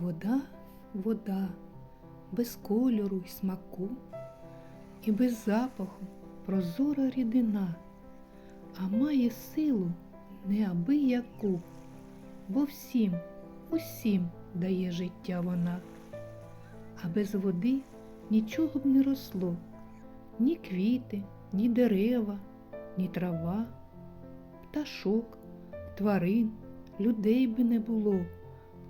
Вода, вода, без кольору й смаку, і без запаху прозора рідина, а має силу неабияку, бо всім, усім дає життя вона, а без води нічого б не росло, ні квіти, ні дерева, ні трава, пташок, тварин, людей би не було.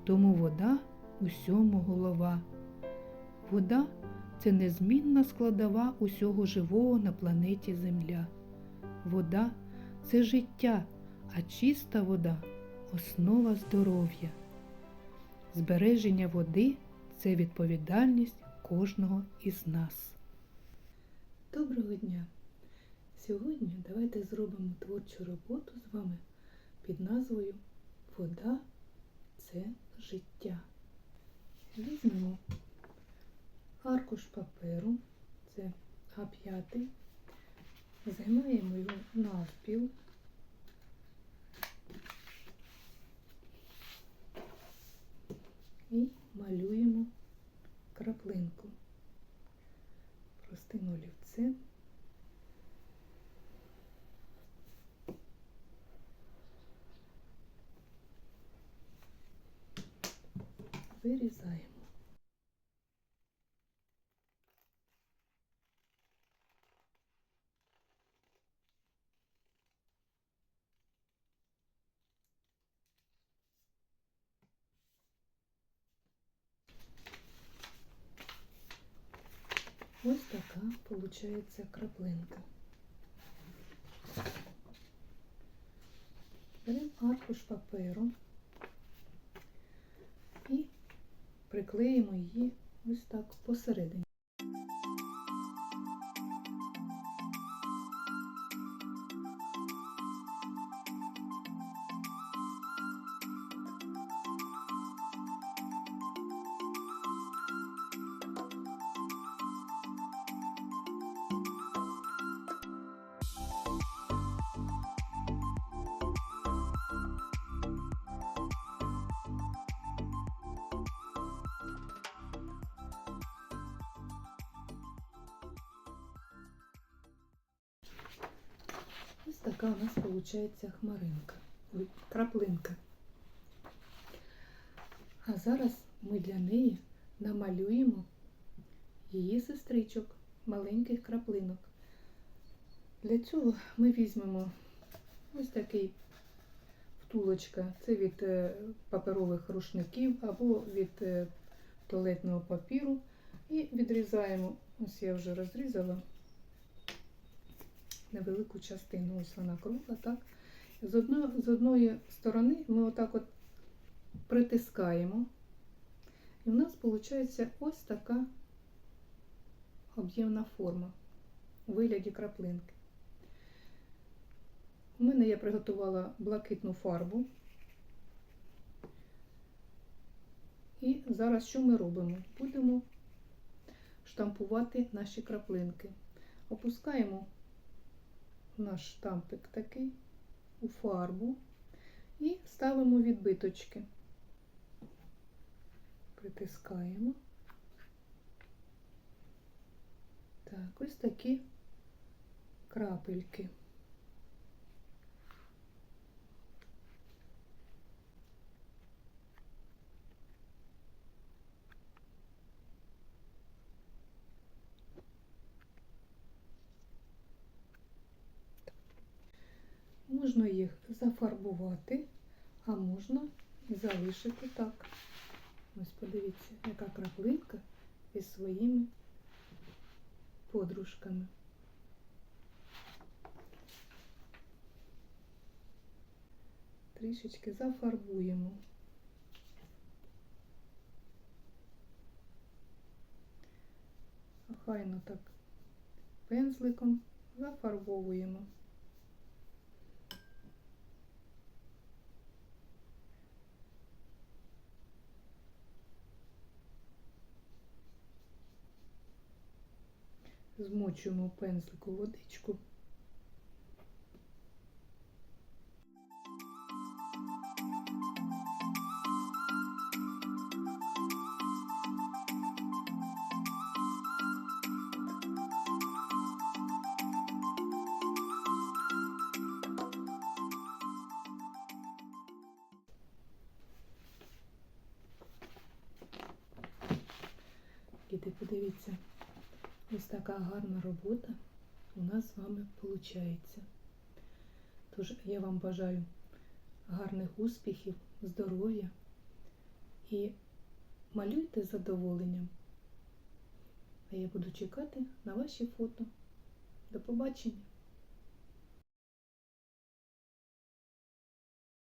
Тому вода усьому голова. Вода це незмінна складова усього живого на планеті Земля. Вода це життя, а чиста вода основа здоров'я. Збереження води це відповідальність кожного із нас. Доброго дня! Сьогодні давайте зробимо творчу роботу з вами під назвою Вода це життя. Візьмемо аркуш паперу, це А5, займаємо його навпіл. І малюємо краплинку простим олівцем. Вирізаємо. Ось така получається краплинка. Беремо аркуш паперу і приклеїмо її ось так посередині. Така у нас виходить хмаринка, краплинка. А зараз ми для неї намалюємо її сестричок, маленьких краплинок. Для цього ми візьмемо ось такий втулочка. Це від е, паперових рушників або від е, туалетного папіру. І відрізаємо, ось я вже розрізала невелику частину. Ось вона кругла, так? З одної, з одної сторони ми отак от притискаємо. І в нас виходить ось така об'ємна форма у вигляді краплинки. У мене я приготувала блакитну фарбу. І зараз що ми робимо? Будемо штампувати наші краплинки. Опускаємо наш штампик такий у фарбу і ставимо відбиточки. Притискаємо. Так, ось такі крапельки. Можна їх зафарбувати, а можна залишити так. Ось подивіться, яка краплинка із своїми подружками. Трішечки зафарбуємо. Охайно так пензликом зафарбовуємо. змочуємо пензлику водичку. Ти подивіться ось така гарна робота у нас з вами виходить. Тож я вам бажаю гарних успіхів, здоров'я і малюйте задоволенням. А я буду чекати на ваші фото. До побачення!